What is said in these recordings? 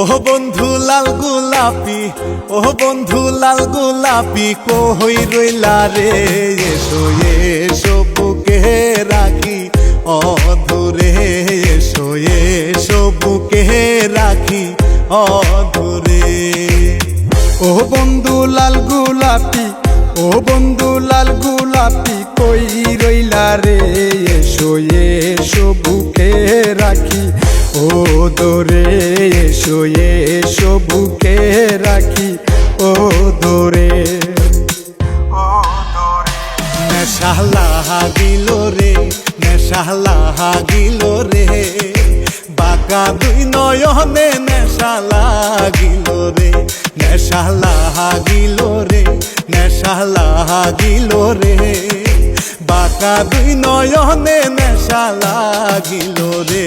ও বন্ধু লাল গোলাপি ও বন্ধু লাল গোলাপি, কই রইলা রে? এসো এসো, বুকে রাখি, অধুরে এসো এসো, বুকে রাখি, অধুরে। ও বন্ধু লাল গোলাপি ও বন্ধু লাল গোলাপি, কই রইলা রে? এসো এসো, বুকে রাখি ও দোরে এসো এসো বুকে রাখি। ও দোরে নেশা লাগিল রে, নেশা লাগিল রে। বাঁকা দুই নয়নে নেশা লাগিল রে, নেশা লাগিল রে, নেশা লাগিল রে। বাঁকা দুই নয়নে নেশা লাগিল রে।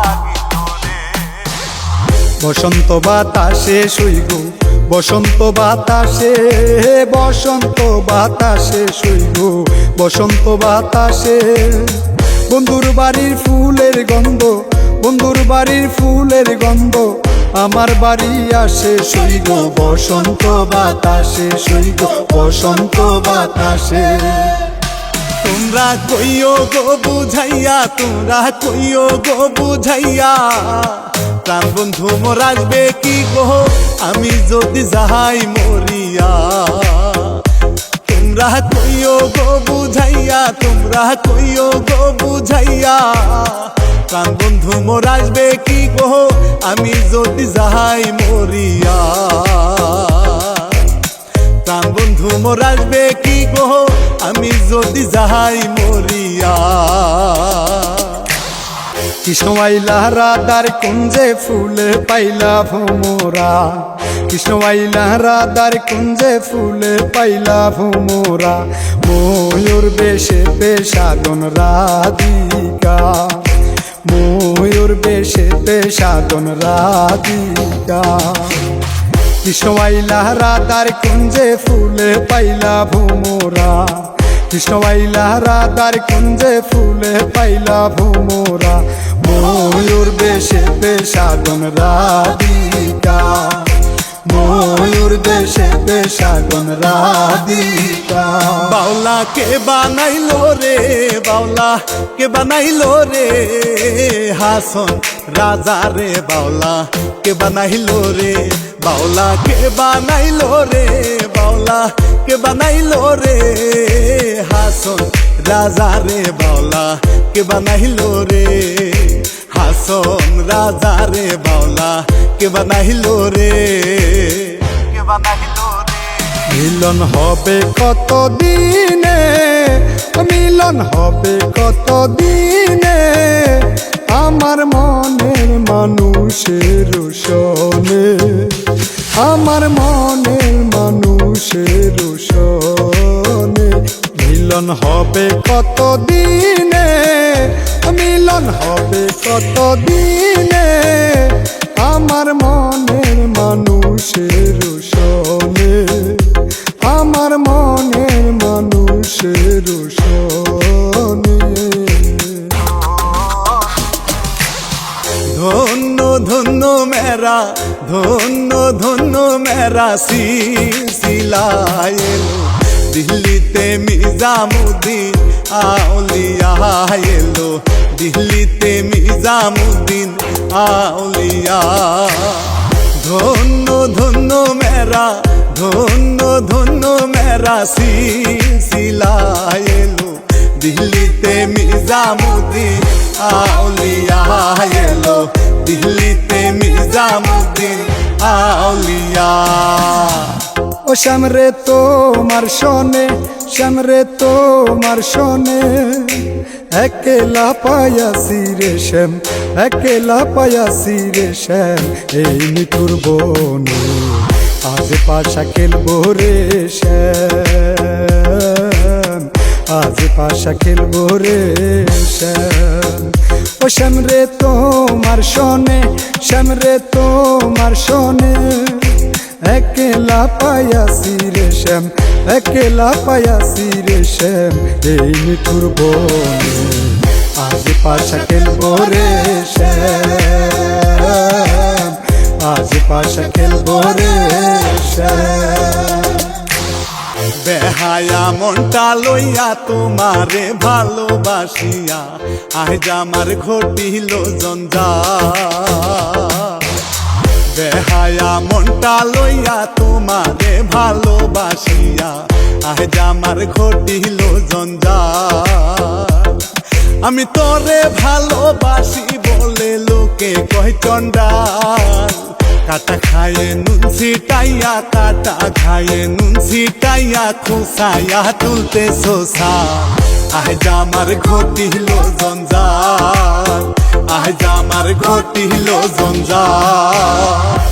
বসন্ত বাতাসে শুইগো বসন্ত বাতাসে বসন্ত বাতাসে শুইগো বসন্ত বাতাসে। বন্ধুর বাড়ির ফুলের গন্ধ, বন্ধুর বাড়ির ফুলের গন্ধ, আমার বাড়ি আসে শুইগো বসন্ত বাতাসে শুইগো বসন্ত বাতাসে। তোমরা কইও গো বুঝাইয়া, তোমরা কইও গো বুঝাইয়া। প্রাণ বন্ধু, মোর আসবে কি গো? আমি যদি যাহাই মরিয়া, তোমরা কইও গো বুঝাইয়া, তোমরা কইও গো বুঝাইয়া, প্রাণ বন্ধু, মোর আসবে কি গো? আমি যদি যাহাই মরিয়া, প্রাণ বন্ধু, মোর আসবে কি গো? আমি যদি যাহাই মরিয়া কৃষ্ণমাইলা রাধার কুঞ্জে ফুল পাইলা ভোমরা। কৃষ্ণমাইলা রাধার কুঞ্জে ফুল পাইলা ভোমরা। ময়ূর বেশে পেশাদন রাধিকা। ময়ূর বেশে পেশাদন রাধিকা। কৃষ্ণমাইলা রাধার কুঞ্জে ফুল পাইলা ভোমরা। কৃষ্ণমাইলা রাধার কুঞ্জে ফুল পাইলা ভোমরা। ময়ূর বেশে পেশাগন রাধিকা। ময়ূর দেশে পেশাগন রাধিকা। বাউলা কে বানাইলো রে বাউলা কে বানাইলো রে। হাসন রাজা রে বাউলা কে বানাইলো রে। বাউলা কে বানাইলো রে বাউলা কে বানাইলো রে। হাসন রাজা রে বাউলা কে বানাইলো রে? হাসন রাজা রে বাউলা কে বানাইলো রে? কে বানাইলো রে? মিলন হবে কত দিনে মিলন হবে কত দিনে আমার মনের মানুষের সনে হবে কত দিনে মিলন হবে কত দিনে আমার মনের মানুষের সনে আমার মনের মানুষের সনে ধন্য ধন্য মেরা, ধন্য ধন্য মেরা এলো দিল্লিতে মিজামুদ্দিন আউলিয়া এলো। দিল্লিতে মিজামুদ্দিন আউলিয়া। ধন্য ধন্য মেরা, ধন্য ধন্য মেরা সিলসিলা এলো। দিল্লিতে মিজামুদ্দিন আউলিয়া এলো। দিল্লিতে মিজামুদ্দিন আউলিয়া। ও শ্যামরে তোমার শোনে শ্যামরে তোমার শোনে, একেলা পায়াসি রে শ্যাম, একেলা পায়াসি রে শ্যাম, এই মিঠুর বনে আজ পাশা খেলব রে শ্যাম, আজ পাশা খেলব রে শ্যাম। ও শ্যাম রে তোমার শোনে, শ্যাম রে তোমার শোনে, একলা পায়াসি রে শ্যাম একলা পায়াসি রে শ্যাম, এই মিঠুর বনে। আজ পাশা খেলব রে শ্যাম আজ পাশা খেলব রে শ্যাম। বেহায়া মনটা লইয়া তোমারে ভালোবাসিয়া আজ আমার ঘটিল জঞ্জা বেহায়া মনটা লইয়া তোমারে ভালোবাসিয়া। আজ আমার ঘটিল জঞ্জা আমি তোরে ভালোবাসি বলে লোকে কয় চন্ডাল কাটা খায়ে নুন ছিটাইয়া, কাটা খায়ে নুন ছিটাইয়া, খুসাইয়া তুলতে সোসা আজ আমার ঘটিল জঞ্জাল। আজ আমার ঘটিল জঞ্জাল।